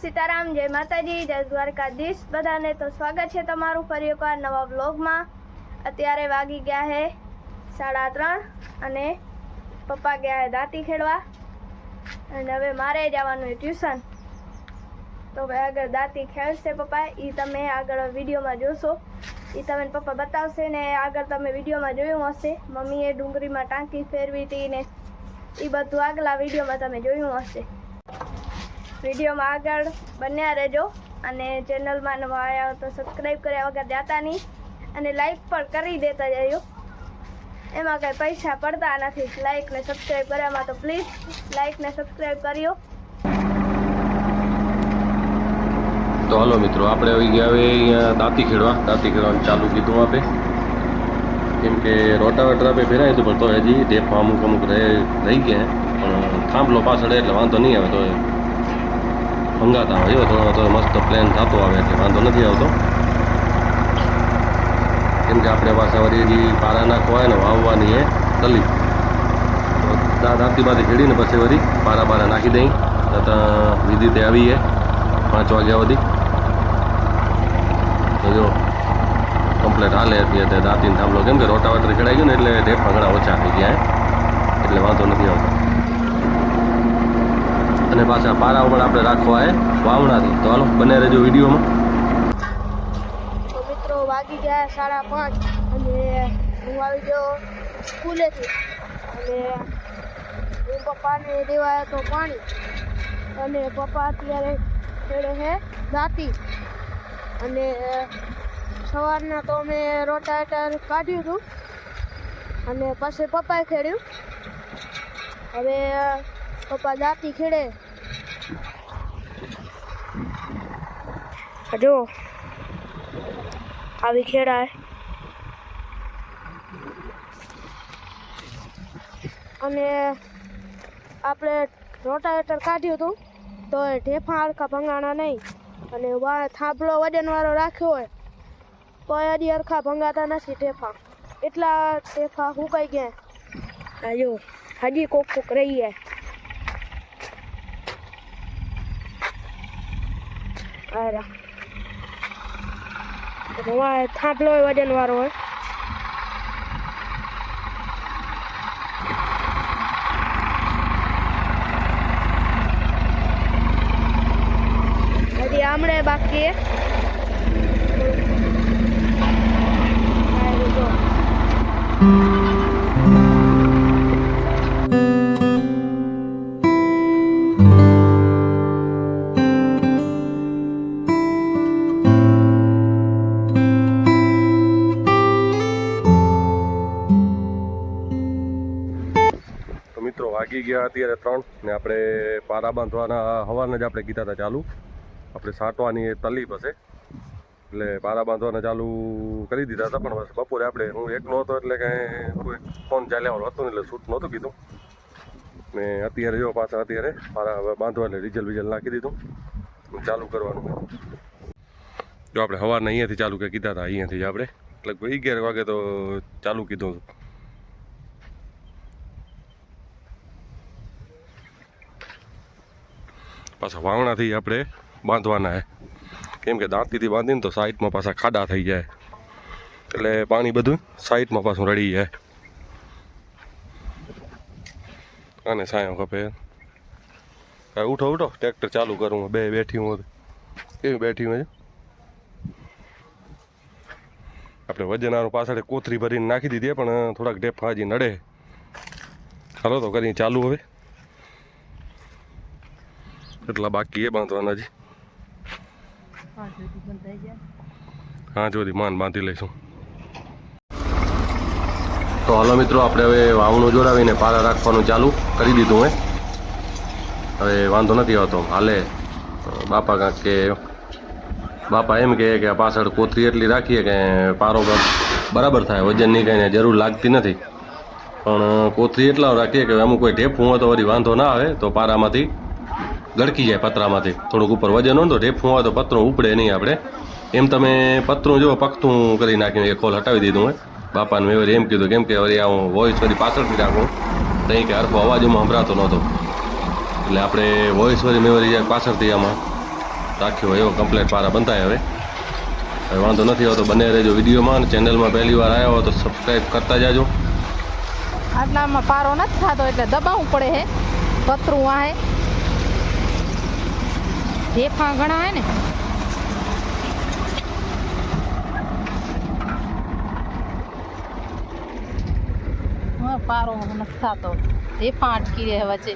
સીતારામ, જય માતાજી, જય દ્વારકાધીશ. બધાને તો સ્વાગત છે તમારું ફરી એકવાર નવા વ્લોગમાં. અત્યારે વાગી ગયા હે સાડા ત્રણ અને પપ્પા ગયા હે દાંતી ખેડવા. અને હવે મારે જવાનું ટ્યુશન. તો હવે આગળ દાંતી ખેડશે પપ્પા એ તમે આગળ વિડીયોમાં જોશો. એ તમે પપ્પા બતાવશે ને આગળ તમે વિડીયોમાં જોયું હશે. મમ્મીએ ડુંગળીમાં ટાંકી ફેરવી હતી ને એ બધું આગલા વિડીયોમાં તમે જોયું હશે. વિડીયોમાં આગળ બન્યા રહેજો અને ચેનલમાં નવા આવ્યા તો સબસ્ક્રાઈબ કર્યા વગર જાતા નહીં અને લાઈક પણ કરી દેતા જજો. એમાં કંઈ પૈસા પડતા નથી. લાઈક ને સબસ્ક્રાઈબ કર્યામાં તો પ્લીઝ લાઈક ને સબસ્ક્રાઈબ કર્યો. તો હાલો મિત્રો, આપણે આવી ગયા હવે અહીંયા દાંતી ખેડવા. દાંતી ખેડવાનું ચાલુ કીધું આપે. કેમ કે રોટાવેટર આપણે ફેરાય હતું પણ તો હજી ડેફમાં અમુક અમુક રહી ગયા. પણ થાંભલો પાછળ એટલે વાંધો નહીં આવે તો ભંગાતા હોય. થોડો તો મસ્ત પ્લેન થતો આવે એટલે વાંધો નથી આવતો. કેમ કે આપણે પાસે વળી પારા નાખવા હોય ને વાવવાની એ તલી. દાંતીમાંથી ખેડીને પછી વળી પારા પારા નાખી દઈ. ત્યાં વિધિ તે આવીએ પાંચ વાગ્યા સુધી. જો કમ્પ્લેટ હાલે અત્યારે દાંતીને થાંભલો. કેમ કે રોટાવાટર ખેડાઈ ગયું ને એટલે ઢેફા ઘણા ઓછા થઈ ગયા એટલે વાંધો નથી આવતો. અને પાછા પારા પણ આપણે રાખવા એ વાવણાથી. તો હાલો, બને રહેજો વિડીયોમાં. મિત્રો વાગી ગયા સાડા પાંચ અને હું આવી ગયો સ્કૂલેથી. અને હું પપ્પાને દેવાયો તો પાણી. અને પપ્પા અત્યારે ખેડે છે દાંતી. અને સવારના તો અમે રોટાવેટર કાઢ્યું હતું. અને પછી પપ્પાએ ખેડ્યું. હવે પપ્પા દાંતી ખેડે. આ જો આવી ખેડાય અને આપણે રોટાવેટર કાઢ્યું હતું, તો એ ઢેફા હરખા ભંગાણા નહીં. અને વા થાંભલો વજનવાળો રાખ્યો હોય, તો એ હજી હરખા ભંગાતા નથી ઢેફા. એટલા ઢેફા સુકાઈ ગયા. આ જો, હજી કોક કોક રહી જાય આરા વા થાંભલો હોય વજનવાળો હોય હજી આમળે બાકી છે. આ વાગી ગયા અત્યારે ત્રણ ને આપણે પારા બાંધવાના હવાને જ આપણે કીધા હતા ચાલુ. આપણે સાટવાની તલી પાસે. એટલે પારા બાંધવાના ચાલુ કરી દીધા હતા, પણ બપોરે આપણે, હું એકલો હતો એટલે કાંઈ કોઈ ફોન ચાલ્યા હતો ને એટલે શૂટ નહોતું કીધું. ને અત્યારે જો પાછા અત્યારે પારા બાંધવા એટલે ડીઝલ બીજલ નાખી દીધું. ચાલુ કરવાનું જો આપણે સવારના અહીંયાથી ચાલુ કે કીધા હતા, અહીંયાથી જ આપણે. લગભગ અગિયાર વાગે તો ચાલુ કીધું. હતું પાછા વાવણાથી આપણે બાંધવાના હે. કેમ કે દાંતીથી બાંધીને તો સાઈડમાં પાછા ખાડા થઈ જાય. એટલે પાણી બધું સાઈડમાં પાછું રડી જાય. અને સાયો ખપે. કાંઈ ઉઠો ઉઠો. ટ્રેક્ટર ચાલુ કરું બે બેઠી હું કેવી બેઠી હું આપણે વજનારું પાછળ કોથરી ભરીને નાખી દીધી પણ થોડાક ઢેફા હજી નડે. ચાલો તો કરી ચાલુ હવે. એટલા બાકી એ બાંધવાના હજી હા જોધી માન બાંધી લઈશું. તો હાલો મિત્રો, આપણે હવે વાવણું જોડાવીને પારા રાખવાનું ચાલુ કરી દીધું હે. હવે વાંધો નથી આવતો. હાલે, બાપા કાંક કે, બાપા એમ કહે કે પાછળ કોથરી એટલી રાખીએ કે પારો બરાબર થાય. વજનની કંઈ જરૂર લાગતી નથી. પણ કોથરી એટલા રાખીએ કે અમુક કોઈ ઢેફું હોય તો વળી વાંધો ના આવે. તો પારામાંથી ગળકી જાય પતરામાંથી. થોડુંક ઉપર વજન હોય તો ઢેફું હોય તો પતરું ઉપડે નહીં આપણે. એમ તમે પતરું જો પખતું કરી નાખીને એ ખોલ હટાવી દીધું હોય. બાપાને મેં એમ કીધું, કેમ કે વળી હું વોઇસ વળી પાછળથી રાખું. તો કે હરખો અવાજમાં સંભળાતો નહોતો. એટલે આપણે વોઇસ વળી મેં વળી પાછળથી આમાં રાખ્યો એવો કમ્પ્લેટ પારા બંધાય હવે. હવે વાંધો નથી આવતો, બંને રહેજો વિડીયોમાં ચેનલમાં પહેલી વાર આવ્યા હો તો સબસ્ક્રાઈબ કરતા જાજો. આટલામાં પારો નથી થતો, એટલે દબાવવું પડે હે. પતરું વાહે. ઢેફા ઘણા હે ને. પારો નથી થતો. ઢેફા અટકી રહે વચ્ચે.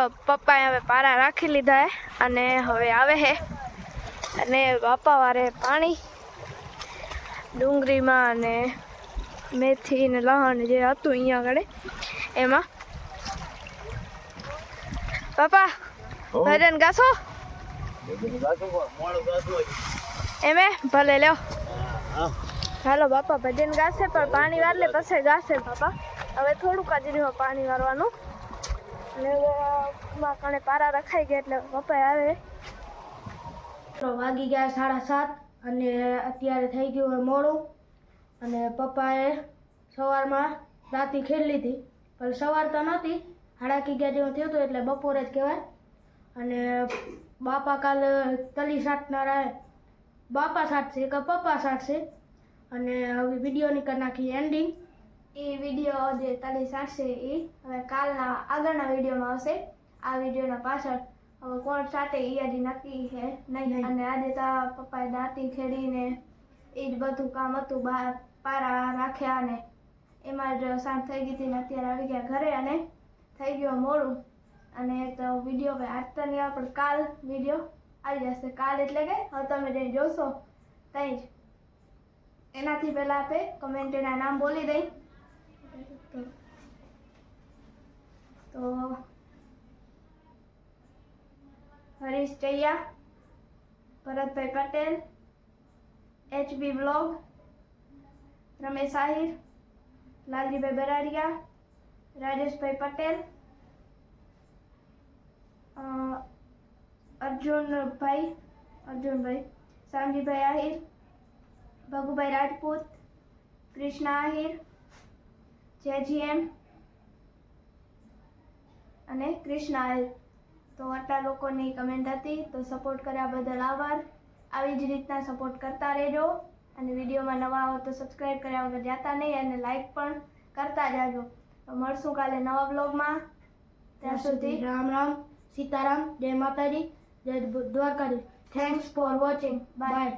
જો પપ્પાએ હવે પારા રાખી લીધા હે અને હવે આવે હે. અને બાપા વારે પાણી ડુંગળીમાં અને મેથી ને લહણ જે હતું અહીંયા આગળ એમાં. પપ્પા ભજન ગાશો? એમે ભલે લ્યો. હાલો બાપા ભજન ગાશે પણ પાણી વારલે પછી ગાશે બાપા. હવે થોડુંક જ પાણી વારવાનું. અને માં કણે પારા રખાઈ ગયા એટલે પપ્પા આવે. તો વાગી ગયા સાડા સાત અને અત્યારે થઈ ગયું હોય મોડું. અને પપ્પાએ સવારમાં દાંતી ખેડ લીધી, પણ સવાર તો નહોતી. સાડા ગયા જેવું થયું હતું એટલે બપોરે જ કહેવાય. અને બાપા કાલ તલી સાટનારા બાપા સાટશે કે પપ્પા સાટશે. અને હવે વિડીયોની કરી નાખી એન્ડિંગ એ વીડિયો જે તારી સાટશે એ હવે કાલના આગળના વિડીયોમાં આવશે. આ વિડીયોના પાછળ હવે કોણ સાટે એ હજી નક્કી છે? નહીં. નહીં. અને આજે તો પપ્પાએ દાંતી ખેડીને એ જ બધું કામ હતું બહાર પારા રાખ્યા ને એમાં જ સાંજ થઈ ગઈ હતી ને અત્યારે આવી ગયા ઘરે અને થઈ ગયો મોડું. અને તો વીડિયો હવે આજ તો નહીં પણ કાલ વીડિયો આવી જશે. કાલ એટલે કે હવે તમે જે જોશો ત્યાં જ. એનાથી પહેલાં આપણે કમેન્ટના નામ બોલી દઈ. તો હરીશ ચૈયા ભરતભાઈ પટેલ એચબી બ્લોગ રમેશ આહિર લાલજીભાઈ બરાડિયા રાજેશભાઈ પટેલ અ, અર્જુનભાઈ અર્જુનભાઈ શામજીભાઈ આહિર ભગુભાઈ રાજપૂત કૃષ્ણા આહિર જેજીએમ અને કૃષ્ણા આહિર તો આટલા લોકોની કમેન્ટ હતી તો સપોર્ટ કર્યા બદલ આભાર. આવી જ રીતના સપોર્ટ કરતા રહેજો. અને વિડીયોમાં નવા આવો તો સબસ્ક્રાઈબ કર્યા વગર જતા નહીં અને લાઈક પણ કરતા જાજો. તો મળશું કાલે નવા બ્લોગમાં ત્યાં સુધી રામ રામ સીતારામ જય માતાજી જય Dwarkadhish. Thanks for watching. Bye